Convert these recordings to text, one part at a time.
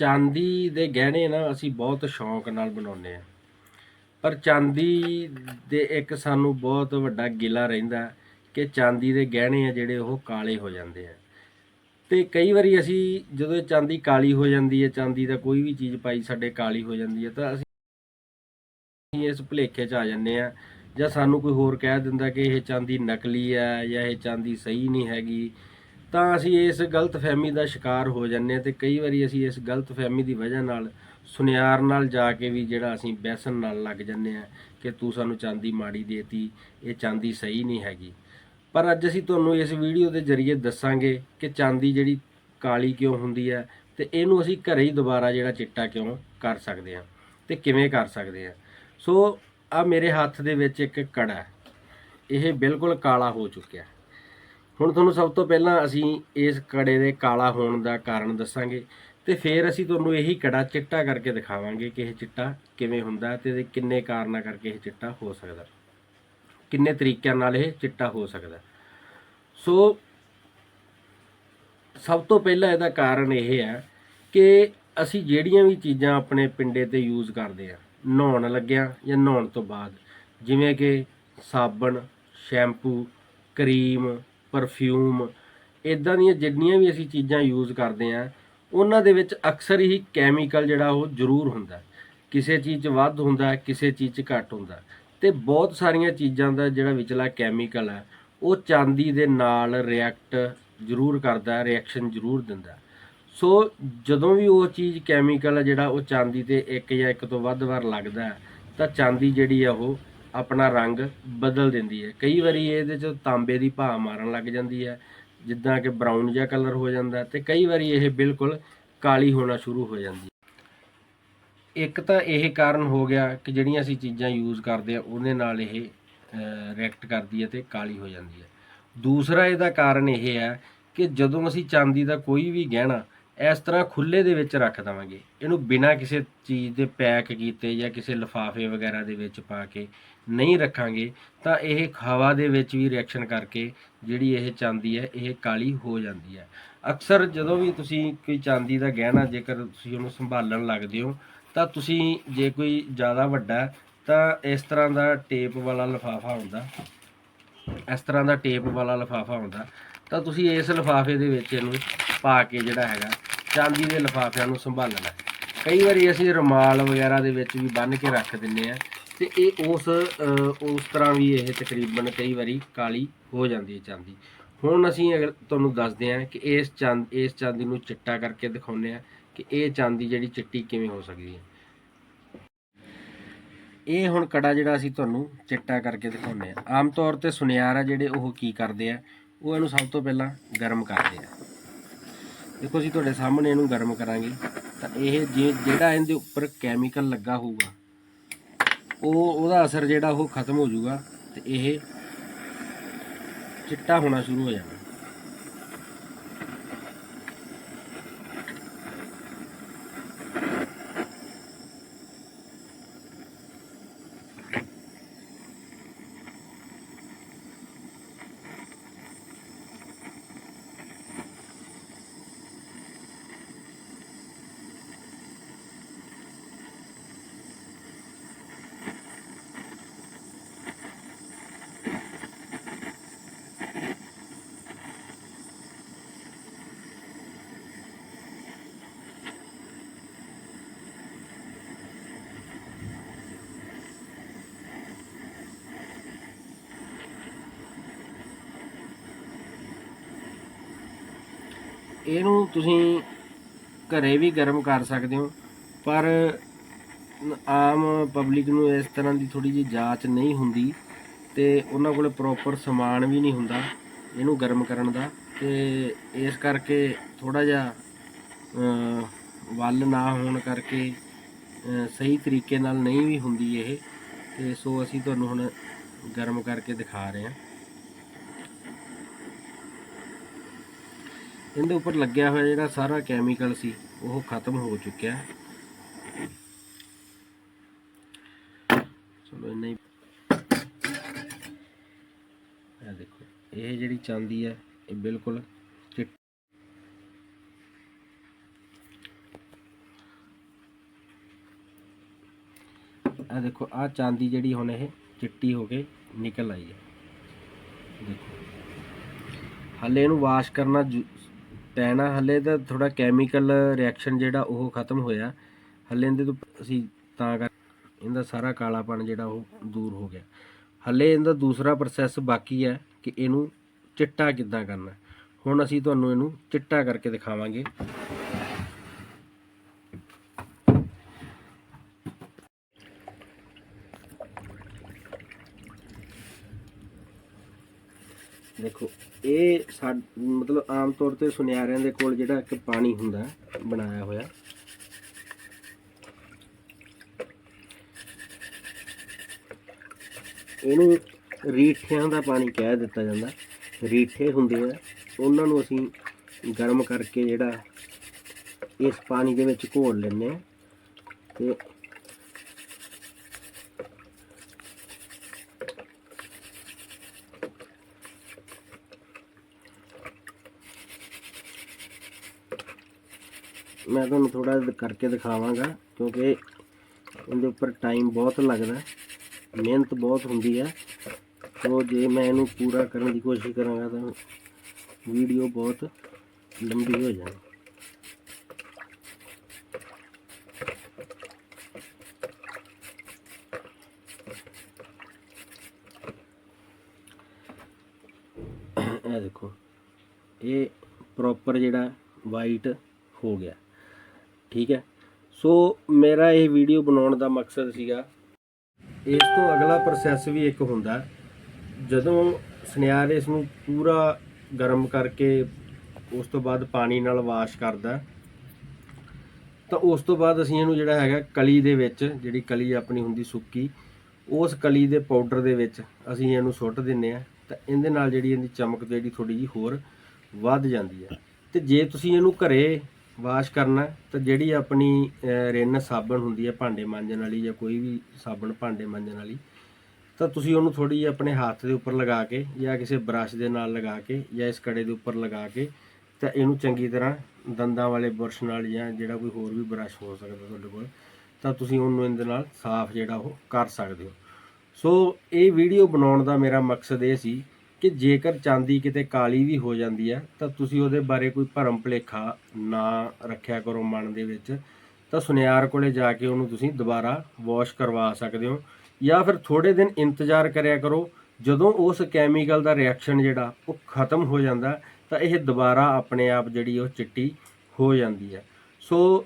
ਚਾਂਦੀ ਦੇ ਗਹਿਣੇ ਨਾ ਅਸੀਂ ਬਹੁਤ ਸ਼ੌਂਕ ਨਾਲ ਬਣਾਉਂਦੇ ਆ ਪਰ ਚਾਂਦੀ ਦੇ ਇੱਕ ਸਾਨੂੰ ਬਹੁਤ ਵੱਡਾ ਗਿਲਾ ਰਹਿੰਦਾ ਕਿ ਚਾਂਦੀ ਦੇ ਗਹਿਣੇ ਆ ਜਿਹੜੇ ਉਹ ਕਾਲੇ ਹੋ ਜਾਂਦੇ ਆ। ਤੇ ਕਈ ਵਾਰੀ ਅਸੀਂ ਜਦੋਂ ਇਹ ਚਾਂਦੀ ਕਾਲੀ ਹੋ ਜਾਂਦੀ ਹੈ, ਚਾਂਦੀ ਦਾ ਕੋਈ ਵੀ ਚੀਜ਼ ਪਾਈ ਸਾਡੇ ਕਾਲੀ ਹੋ ਜਾਂਦੀ ਹੈ ਤਾਂ ਅਸੀਂ ਇਸ ਭੁਲੇਖੇ 'ਚ ਆ ਜਾਂਦੇ ਆ ਜਾਂ ਸਾਨੂੰ ਕੋਈ ਹੋਰ ਕਹਿ ਦਿੰਦਾ ਕਿ ਇਹ ਚਾਂਦੀ ਨਕਲੀ ਹੈ ਜਾਂ ਇਹ ਚਾਂਦੀ ਸਹੀ ਨਹੀਂ ਹੈਗੀ। ਤਾਂ ਅਸੀਂ ਇਸ ਗਲਤਫਹਿਮੀ ਦਾ ਸ਼ਿਕਾਰ ਹੋ ਜਾਂਦੇ ਆ ਤੇ ਕਈ ਵਾਰੀ ਅਸੀਂ ਇਸ ਗਲਤਫਹਿਮੀ ਦੀ ਵਜ੍ਹਾ ਨਾਲ ਸੁਨਿਆਰ ਨਾਲ ਜਾ ਕੇ ਵੀ ਜਿਹੜਾ ਅਸੀਂ ਬੈਸਣ ਨਾਲ ਲੱਗ ਜੰਨੇ ਆ ਕਿ ਤੂੰ ਸਾਨੂੰ ਚਾਂਦੀ ਮਾੜੀ ਦੇਤੀ, ਇਹ ਚਾਂਦੀ ਸਹੀ ਨਹੀਂ ਹੈਗੀ। ਪਰ ਅੱਜ ਅਸੀਂ ਤੁਹਾਨੂੰ ਇਸ ਵੀਡੀਓ ਦੇ ਜ਼ਰੀਏ ਦੱਸਾਂਗੇ ਕਿ ਚਾਂਦੀ ਜਿਹੜੀ ਕਾਲੀ ਕਿਉਂ ਹੁੰਦੀ ਹੈ ਤੇ ਇਹਨੂੰ ਅਸੀਂ ਘਰੇ ਹੀ ਦੁਬਾਰਾ ਜਿਹੜਾ ਚਿੱਟਾ ਕਿਉਂ ਕਰ ਸਕਦੇ ਹਾਂ ਤੇ ਕਿਵੇਂ ਕਰ ਸਕਦੇ ਹਾਂ। ਸੋ ਆ ਮੇਰੇ ਹੱਥ ਦੇ ਵਿੱਚ ਇੱਕ ਕੜਾ ਇਹ ਬਿਲਕੁਲ ਕਾਲਾ ਹੋ ਚੁੱਕਿਆ ਹੁਣ ਤੁਹਾਨੂੰ ਸਭ ਤੋਂ ਪਹਿਲਾਂ ਅਸੀਂ ਇਸ ਕੜੇ ਦੇ ਕਾਲਾ ਹੋਣ ਦਾ ਕਾਰਨ ਦੱਸਾਂਗੇ ਤੇ ਫਿਰ ਅਸੀਂ ਤੁਹਾਨੂੰ ਇਹੀ ਕੜਾ ਚਿੱਟਾ ਕਰਕੇ ਦਿਖਾਵਾਂਗੇ ਕਿ ਇਹ ਚਿੱਟਾ ਕਿਵੇਂ ਹੁੰਦਾ ਤੇ ਇਹਦੇ ਕਿੰਨੇ ਕਾਰਨਾਂ ਕਰਕੇ ਇਹ ਚਿੱਟਾ ਹੋ ਸਕਦਾ। ਕਿੰਨੇ ਤਰੀਕਿਆਂ ਨਾਲ ਇਹ ਚਿੱਟਾ ਹੋ ਸਕਦਾ। ਸੋ ਸਭ ਤੋਂ ਪਹਿਲਾਂ ਇਹਦਾ ਕਾਰਨ ਇਹ ਹੈ ਕਿ ਅਸੀਂ ਜਿਹੜੀਆਂ ਵੀ ਚੀਜ਼ਾਂ ਆਪਣੇ ਪਿੰਡੇ ਤੇ ਯੂਜ਼ ਕਰਦੇ ਆ ਨਹਾਉਣ ਲੱਗਿਆਂ ਜਾਂ ਨਹਾਉਣ ਤੋਂ ਬਾਅਦ, ਜਿਵੇਂ ਕਿ ਸਾਬਣ, ਸ਼ੈਂਪੂ, ਕਰੀਮ ਪਰਫਿਊਮ ਇਦਾਂ ਦੀਆਂ ਜਿੰਨੀਆਂ ਵੀ ਅਸੀਂ ਚੀਜ਼ਾਂ ਯੂਜ਼ ਕਰਦੇ ਆ ਉਹਨਾਂ ਦੇ ਵਿੱਚ ਅਕਸਰ ਹੀ ਕੈਮੀਕਲ ਜਿਹੜਾ ਉਹ ਜ਼ਰੂਰ ਹੁੰਦਾ ਕਿਸੇ ਚੀਜ਼ 'ਚ ਵੱਧ ਹੁੰਦਾ ਕਿਸੇ ਚੀਜ਼ 'ਚ ਘੱਟ ਹੁੰਦਾ ਹੈ। ਤੇ ਬਹੁਤ ਸਾਰੀਆਂ ਚੀਜ਼ਾਂ ਦਾ ਜਿਹੜਾ ਵਿਚਲਾ ਕੈਮੀਕਲ ਹੈ, ਉਹ ਚਾਂਦੀ ਦੇ ਨਾਲ ਰਿਐਕਟ ਜ਼ਰੂਰ ਕਰਦਾ ਰਿਐਕਸ਼ਨ ਜ਼ਰੂਰ ਦਿੰਦਾ ਸੋ ਜਦੋਂ ਵੀ ਉਹ ਚੀਜ਼ ਕੈਮੀਕਲ ਹੈ ਜਿਹੜਾ ਉਹ ਚਾਂਦੀ ਤੇ ਇੱਕ ਜਾਂ ਇੱਕ ਤੋਂ ਵੱਧ ਵਾਰ ਲੱਗਦਾ ਤਾਂ ਚਾਂਦੀ ਜਿਹੜੀ ਆ ਉਹ ਆਪਣਾ ਰੰਗ ਬਦਲ ਦਿੰਦੀ ਹੈ। ਕਈ ਵਾਰੀ ਇਹਦੇ 'ਚ ਤਾਂਬੇ ਦੀ ਭਾਅ ਮਾਰਨ ਲੱਗ ਜਾਂਦੀ ਹੈ, ਜਿੱਦਾਂ ਕਿ ਬਰਾਊਨ ਜਿਹਾ ਕਲਰ ਹੋ ਜਾਂਦਾ ਹੈ ਤੇ ਕਈ ਵਾਰੀ ਇਹ ਬਿਲਕੁਲ ਕਾਲੀ ਹੋਣਾ ਸ਼ੁਰੂ ਹੋ ਜਾਂਦੀ ਹੈ। ਇੱਕ ਤਾਂ ਇਹ ਕਾਰਨ ਹੋ ਗਿਆ ਕਿ ਜਿਹੜੀਆਂ ਅਸੀਂ ਚੀਜ਼ਾਂ ਯੂਜ਼ ਕਰਦੇ ਆ ਉਹਦੇ ਨਾਲ ਇਹ ਰਿਐਕਟ ਕਰਦੀ ਹੈ ਤੇ ਕਾਲੀ ਹੋ ਜਾਂਦੀ ਹੈ। ਦੂਸਰਾ ਇਹਦਾ ਕਾਰਨ ਇਹ ਹੈ ਕਿ ਜਦੋਂ ਅਸੀਂ ਚਾਂਦੀ ਦਾ ਕੋਈ ਵੀ ਗਹਿਣਾ ਇਸ ਤਰ੍ਹਾਂ ਖੁੱਲੇ ਦੇ ਵਿੱਚ ਰੱਖ ਦਵਾਂਗੇ, ਇਹਨੂੰ ਬਿਨਾਂ ਕਿਸੇ ਚੀਜ਼ ਦੇ ਪੈਕ ਕੀਤੇ ਜਾਂ ਕਿਸੇ ਲਿਫਾਫੇ ਵਗੈਰਾ ਦੇ ਵਿੱਚ ਪਾ ਕੇ ਨਹੀਂ ਰੱਖਾਂਗੇ, ਤਾਂ ਇਹ ਹਵਾ ਦੇ ਵਿੱਚ ਵੀ ਰਿਐਕਸ਼ਨ ਕਰਕੇ ਜਿਹੜੀ ਇਹ ਚਾਂਦੀ ਹੈ, ਇਹ ਕਾਲੀ ਹੋ ਜਾਂਦੀ ਹੈ। ਅਕਸਰ ਜਦੋਂ ਵੀ ਤੁਸੀਂ ਕੋਈ ਚਾਂਦੀ ਦਾ ਗਹਿਣਾ ਜੇਕਰ ਤੁਸੀਂ ਉਹਨੂੰ ਸੰਭਾਲਣ ਲੱਗਦੇ ਹੋ, ਤਾਂ ਤੁਸੀਂ ਜੇ ਕੋਈ ਜ਼ਿਆਦਾ ਵੱਡਾ ਤਾਂ ਇਸ ਤਰ੍ਹਾਂ ਦਾ ਟੇਪ ਵਾਲਾ ਲਿਫਾਫਾ ਹੁੰਦਾ। ਇਸ ਤਰ੍ਹਾਂ ਦਾ ਟੇਪ ਵਾਲਾ ਲਿਫਾਫਾ ਹੁੰਦਾ। ਤਾਂ ਤੁਸੀਂ ਇਸ ਲਿਫਾਫੇ ਦੇ ਵਿੱਚ ਇਹਨੂੰ ਪਾ ਕੇ ਜਿਹੜਾ ਹੈਗਾ, ਚਾਂਦੀ ਦੇ ਲਿਫਾਫਿਆਂ ਨੂੰ ਸੰਭਾਲਣਾ ਕਈ ਵਾਰੀ ਅਸੀਂ ਰੁਮਾਲ ਵਗੈਰਾ ਦੇ ਵਿੱਚ ਵੀ ਬੰਨ੍ਹ ਕੇ ਰੱਖ ਦਿੰਨੇ ਆ ਤੇ ਇਹ ਉਸ ਉਸ ਤਰ੍ਹਾਂ ਵੀ ਇਹ ਤਕਰੀਬਨ ਕਈ ਵਾਰੀ ਕਾਲੀ ਹੋ ਜਾਂਦੀ ਹੈ ਚਾਂਦੀ। ਹੁਣ ਅਸੀਂ ਅਗਰ ਤੁਹਾਨੂੰ ਦੱਸਦੇ ਹਾਂ ਕਿ ਇਸ ਚੰਦ, ਇਸ ਚਾਂਦੀ ਨੂੰ ਚਿੱਟਾ ਕਰਕੇ ਦਿਖਾਉਂਦੇ ਹਾਂ ਕਿ ਇਹ ਚਾਂਦੀ ਜਿਹੜੀ ਚਿੱਟੀ ਕਿਵੇਂ ਹੋ ਸਕਦੀ ਹੈ। ਇਹ ਹੁਣ ਕੜਾ ਜਿਹੜਾ ਅਸੀਂ ਤੁਹਾਨੂੰ ਚਿੱਟਾ ਕਰਕੇ ਦਿਖਾਉਂਦੇ ਆ ਆਮ ਤੌਰ ਤੇ ਸੁਨਿਆਰ ਆ ਜਿਹੜੇ ਉਹ ਕੀ ਕਰਦੇ ਆ? ਉਹ ਇਹਨੂੰ ਸਭ ਤੋਂ ਪਹਿਲਾਂ ਗਰਮ ਕਰਦੇ ਆ। ਦੇਖੋ ਅਸੀਂ ਤੁਹਾਡੇ ਸਾਹਮਣੇ ਇਹਨੂੰ ਗਰਮ ਕਰਾਂਗੇ। ਤਾਂ ਇਹ ਜੇ- ਜਿਹੜਾ ਇਹਦੇ ਉੱਪਰ ਕੈਮੀਕਲ ਲੱਗਾ ਹੋਊਗਾ ਉਹ ਉਹਦਾ ਅਸਰ ਜਿਹੜਾ ਉਹ ਖਤਮ ਹੋ ਜਾਊਗਾ ਤੇ ਇਹ ਚਿੱਟਾ ਹੋਣਾ ਸ਼ੁਰੂ ਹੋ ਜਾਣਾ। ਇਹਨੂੰ ਤੁਸੀਂ ਘਰੇ ਵੀ ਗਰਮ ਕਰ ਸਕਦੇ ਹੋ, ਪਰ ਆਮ ਪਬਲਿਕ ਨੂੰ ਇਸ ਤਰ੍ਹਾਂ ਦੀ ਥੋੜੀ ਜਿਹੀ ਜਾਂਚ ਨਹੀਂ ਹੁੰਦੀ ਤੇ ਉਹਨਾਂ ਕੋਲ ਪ੍ਰੋਪਰ ਸਮਾਨ ਵੀ ਨਹੀਂ ਹੁੰਦਾ ਇਹਨੂੰ ਗਰਮ ਕਰਨ ਦਾ ਤੇ ਇਸ ਕਰਕੇ ਥੋੜਾ ਜਿਹਾ ਵੱਲ ਨਾ ਹੋਣ ਕਰਕੇ ਸਹੀ ਤਰੀਕੇ ਨਾਲ ਨਹੀਂ ਵੀ ਹੁੰਦੀ ਇਹ, ਤੇ ਸੋ ਅਸੀਂ ਤੁਹਾਨੂੰ ਹੁਣ ਗਰਮ ਕਰਕੇ ਦਿਖਾ ਰਹੇ ਹਾਂ। ਇਹਦੇ ਉੱਪਰ ਲੱਗਿਆ ਹੋਇਆ ਜਿਹੜਾ ਸਾਰਾ ਕੈਮੀਕਲ ਸੀ, ਉਹ ਖਤਮ ਹੋ ਚੁੱਕਿਆ ਚਲੋ ਇੰਨਾ ਹੀ। ਇਹ ਦੇਖੋ, ਇਹ ਜਿਹੜੀ ਚਾਂਦੀ ਹੈ, ਇਹ ਬਿਲਕੁਲ ਆ ਦੇਖੋ ਆ ਚਾਂਦੀ ਜਿਹੜੀ ਹੁਣ ਇਹ ਚਿੱਟੀ ਹੋ ਕੇ ਨਿਕਲ ਆਈ ਹੈ। ਦੇਖੋ, ਹਲੇ ਇਹਨੂੰ ਵਾਸ਼ ਕਰਨਾ ਜ਼ੂ- ਪੈਣਾ ਹਲੇ ਤਾਂ ਥੋੜਾ ਕੈਮੀਕਲ ਰਿਐਕਸ਼ਨ ਜਿਹੜਾ ਉਹ ਖਤਮ ਹੋਇਆ। ਹਲੇ ਇਹਦੇ ਤੋਂ ਅਸੀਂ ਤਾਂ ਕਰ, ਇਹਦਾ ਸਾਰਾ ਕਾਲਾਪਣ ਜਿਹੜਾ ਉਹ ਦੂਰ ਹੋ ਗਿਆ। ਹਲੇ ਇਹਦਾ ਦੂਸਰਾ ਪ੍ਰੋਸੈਸ ਬਾਕੀ ਹੈ ਕਿ ਇਹਨੂੰ ਚਿੱਟਾ ਕਿੱਦਾਂ ਕਰਨਾ। ਹੁਣ ਅਸੀਂ ਤੁਹਾਨੂੰ ਇਹਨੂੰ ਚਿੱਟਾ ਕਰਕੇ ਦਿਖਾਵਾਂਗੇ। ਦੇਖੋ ਇਹ ਸਾ, ਮਤਲਬ ਆਮ ਤੌਰ ਤੇ ਸੁਨਿਆਰਿਆਂ ਦੇ ਕੋਲ ਜਿਹੜਾ ਇੱਕ ਪਾਣੀ ਹੁੰਦਾ, ਬਣਾਇਆ ਹੋਇਆ। ਇਹਨੂੰ ਰੀਠਿਆਂ ਦਾ ਪਾਣੀ ਕਹਿ ਦਿੱਤਾ ਜਾਂਦਾ। ਰੀਠੇ ਹੁੰਦੇ ਆ, ਉਹਨਾਂ ਨੂੰ ਅਸੀਂ ਗਰਮ ਕਰਕੇ ਜਿਹੜਾ ਇਸ ਪਾਣੀ ਦੇ ਵਿੱਚ ਘੋਲ ਲੈਂਦੇ ਆ। ਤੇ ਮੈਂ ਤੁਹਾਨੂੰ ਥੋੜਾ ਕਰਕੇ ਦਿਖਾਵਾਂਗਾ, ਕਿਉਂਕਿ ਇਹਦੇ ਉੱਪਰ ਟਾਈਮ ਬਹੁਤ ਲੱਗਦਾ ਮਿਹਨਤ ਬਹੁਤ ਹੁੰਦੀ ਹੈ। ਸੋ ਜੇ ਮੈਂ ਇਹਨੂੰ ਪੂਰਾ ਕਰਨ ਦੀ ਕੋਸ਼ਿਸ਼ ਕਰਾਂਗਾ ਤਾਂ ਵੀਡੀਓ ਬਹੁਤ ਲੰਬੀ ਹੋ ਜਾਣੀ। ਇਹ ਦੇਖੋ, ਇਹ ਪ੍ਰੋਪਰ ਜਿਹੜਾ ਵਾਈਟ ਹੋ ਗਿਆ। ਠੀਕ ਹੈ? ਸੋ ਮੇਰਾ ਇਹ ਵੀਡੀਓ ਬਣਾਉਣ ਦਾ ਮਕਸਦ ਸੀਗਾ, ਇਸ ਤੋਂ ਅਗਲਾ ਪ੍ਰੋਸੈਸ ਵੀ ਇੱਕ ਹੁੰਦਾ ਜਦੋਂ ਸੁਨਿਆਰ ਇਸ ਨੂੰ ਪੂਰਾ ਗਰਮ ਕਰਕੇ ਉਸ ਤੋਂ ਬਾਅਦ ਪਾਣੀ ਨਾਲ ਵਾਸ਼ ਕਰਦਾ ਤਾਂ ਉਸ ਤੋਂ ਬਾਅਦ ਅਸੀਂ ਇਹਨੂੰ ਜਿਹੜਾ ਹੈਗਾ ਕਲੀ ਦੇ ਵਿੱਚ, ਜਿਹੜੀ ਕਲੀ ਆਪਣੀ ਹੁੰਦੀ ਸੁੱਕੀ, ਉਸ ਕਲੀ ਦੇ ਪਾਊਡਰ ਦੇ ਵਿੱਚ ਅਸੀਂ ਇਹਨੂੰ ਸੁੱਟ ਦਿੰਨੇ ਆ ਤਾਂ ਇਹਦੇ ਨਾਲ ਜਿਹੜੀ ਇਹਦੀ ਚਮਕ ਜਿਹੜੀ ਥੋੜੀ ਜੀ ਹੋਰ ਵੱਧ ਜਾਂਦੀ ਹੈ। ਤੇ ਜੇ ਤੁਸੀਂ ਇਹਨੂੰ ਘਰੇ ਵਾਸ਼ ਕਰਨਾ ਤਾਂ ਜਿਹੜੀ ਆਪਣੀ ਰਿੰਨ ਸਾਬਣ ਹੁੰਦੀ ਹੈ ਭਾਂਡੇ ਮਾਂਜਣ ਵਾਲੀ ਜਾਂ ਕੋਈ ਵੀ ਸਾਬਣ ਭਾਂਡੇ ਮਾਂਜਣ ਵਾਲੀ, ਤਾਂ ਤੁਸੀਂ ਉਹਨੂੰ ਥੋੜੀ ਜਿਹੀ ਆਪਣੇ ਹੱਥ ਦੇ ਉੱਪਰ ਲਗਾ ਕੇ ਜਾਂ ਕਿਸੇ ਬ੍ਰਸ਼ ਦੇ ਨਾਲ ਲਗਾ ਕੇ ਜਾਂ ਇਸ ਕੜੇ ਦੇ ਉੱਪਰ ਲਗਾ ਕੇ ਤਾਂ ਇਹਨੂੰ ਚੰਗੀ ਤਰ੍ਹਾਂ ਦੰਦਾਂ ਵਾਲੇ ਬੁਰਸ਼ ਨਾਲ ਜਾਂ ਜਿਹੜਾ ਕੋਈ ਹੋਰ ਵੀ ਬ੍ਰਸ਼ ਹੋ ਸਕਦਾ ਤੁਹਾਡੇ ਕੋਲ, ਤਾਂ ਤੁਸੀਂ ਉਹਨੂੰ ਇਹਦੇ ਨਾਲ ਸਾਫ਼ ਜਿਹੜਾ ਉਹ ਕਰ ਸਕਦੇ ਹੋ। ਸੋ ਇਹ ਵੀਡੀਓ ਬਣਾਉਣ ਦਾ ਮੇਰਾ ਮਕਸਦ ਇਹ ਸੀ ਕਿ ਜੇਕਰ ਚਾਂਦੀ ਕਿਤੇ ਕਾਲੀ ਵੀ ਹੋ ਜਾਂਦੀ ਹੈ ਤਾਂ ਤੁਸੀਂ ਉਹਦੇ ਬਾਰੇ ਕੋਈ ਭਰਮ ਭੁਲੇਖਾ ਨਾ ਰੱਖਿਆ ਕਰੋ ਮਨ ਦੇ ਵਿੱਚ। ਤਾਂ ਸੁਨਿਆਰ ਕੋਲੇ ਜਾ ਕੇ ਉਹਨੂੰ ਤੁਸੀਂ ਦੁਬਾਰਾ ਵਾਸ਼ ਕਰਵਾ ਸਕਦੇ ਹੋ। ਜਾਂ ਫਿਰ ਥੋੜੇ ਦਿਨ ਇੰਤਜ਼ਾਰ ਕਰਿਆ ਕਰੋ, ਜਦੋਂ ਉਸ ਕੈਮੀਕਲ ਦਾ ਰਿਐਕਸ਼ਨ ਜਿਹੜਾ, ਉਹ ਖਤਮ ਹੋ ਜਾਂਦਾ, ਤਾਂ ਇਹ ਦੁਬਾਰਾ ਆਪਣੇ ਆਪ ਜਿਹੜੀ ਉਹ ਚਿੱਟੀ ਹੋ ਜਾਂਦੀ ਹੈ ਸੋ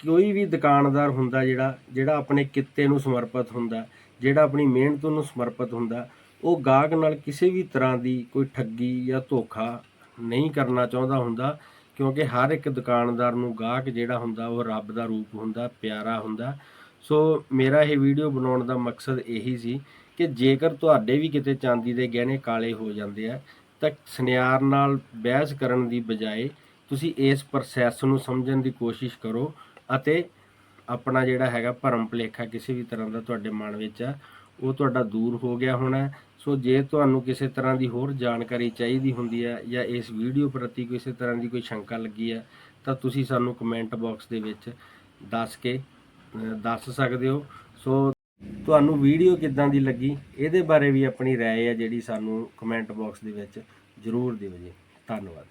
ਕੋਈ ਵੀ ਦੁਕਾਨਦਾਰ ਹੁੰਦਾ ਜਿਹੜਾ ਜਿਹੜਾ ਆਪਣੇ ਕਿੱਤੇ ਨੂੰ ਸਮਰਪਿਤ ਹੁੰਦਾ, ਜਿਹੜਾ ਆਪਣੀ ਮਿਹਨਤ ਨੂੰ ਸਮਰਪਿਤ ਹੁੰਦਾ ਉਹ ਗਾਹਕ ਨਾਲ ਕਿਸੇ ਵੀ ਤਰ੍ਹਾਂ ਦੀ ਕੋਈ ਠੱਗੀ ਜਾਂ ਧੋਖਾ ਨਹੀਂ ਕਰਨਾ ਚਾਹੁੰਦਾ ਹੁੰਦਾ, ਕਿਉਂਕਿ ਹਰ ਇੱਕ ਦੁਕਾਨਦਾਰ ਨੂੰ ਗਾਹਕ ਜਿਹੜਾ ਹੁੰਦਾ ਉਹ ਰੱਬ ਦਾ ਰੂਪ ਹੁੰਦਾ, ਪਿਆਰਾ ਹੁੰਦਾ। ਸੋ ਮੇਰਾ ਇਹ ਵੀਡੀਓ ਬਣਾਉਣ ਦਾ ਮਕਸਦ ਇਹੀ ਸੀ ਕਿ ਜੇਕਰ ਤੁਹਾਡੇ ਵੀ ਕਿਤੇ ਚਾਂਦੀ ਦੇ ਗਹਿਣੇ ਕਾਲੇ ਹੋ ਜਾਂਦੇ ਆ, ਤਾਂ ਸੁਨਿਆਰ ਨਾਲ ਬਹਿਸ ਕਰਨ ਦੀ ਬਜਾਏ ਤੁਸੀਂ ਇਸ ਪ੍ਰੋਸੈਸ ਨੂੰ ਸਮਝਣ ਦੀ ਕੋਸ਼ਿਸ਼ ਕਰੋ ਅਤੇ ਆਪਣਾ ਜਿਹੜਾ ਹੈਗਾ ਭਰਮ ਭੁਲੇਖਾ ਕਿਸੇ ਵੀ ਤਰ੍ਹਾਂ ਦਾ ਤੁਹਾਡੇ ਮਨ ਵਿੱਚ ਆ ਉਹ ਤੁਹਾਡਾ ਦੂਰ ਹੋ ਗਿਆ ਹੋਣਾ ਹੈ। ਸੋ ਜੇ ਤੁਹਾਨੂੰ ਕਿਸੇ ਤਰ੍ਹਾਂ ਦੀ ਹੋਰ ਜਾਣਕਾਰੀ ਚਾਹੀਦੀ ਹੁੰਦੀ ਹੈ ਜਾਂ ਇਸ ਵੀਡੀਓ ਪ੍ਰਤੀ ਕਿਸੇ ਤਰ੍ਹਾਂ ਦੀ ਕੋਈ ਸ਼ੰਕਾ ਲੱਗੀ ਹੈ ਤਾਂ ਤੁਸੀਂ ਸਾਨੂੰ ਕਮੈਂਟ ਬਾਕਸ ਦੇ ਵਿੱਚ ਦੱਸ ਕੇ ਅਹ, ਦੱਸ ਸਕਦੇ ਹੋ ਸੋ ਤੁਹਾਨੂੰ ਵੀਡੀਓ ਕਿੱਦਾਂ ਦੀ ਲੱਗੀ ਇਹਦੇ ਬਾਰੇ ਵੀ ਆਪਣੀ رائے ਹੈ ਜਿਹੜੀ ਸਾਨੂੰ ਕਮੈਂਟ ਬਾਕਸ ਦੇ ਵਿੱਚ ਜ਼ਰੂਰ ਦਿਓ ਜੀ ਧੰਨਵਾਦ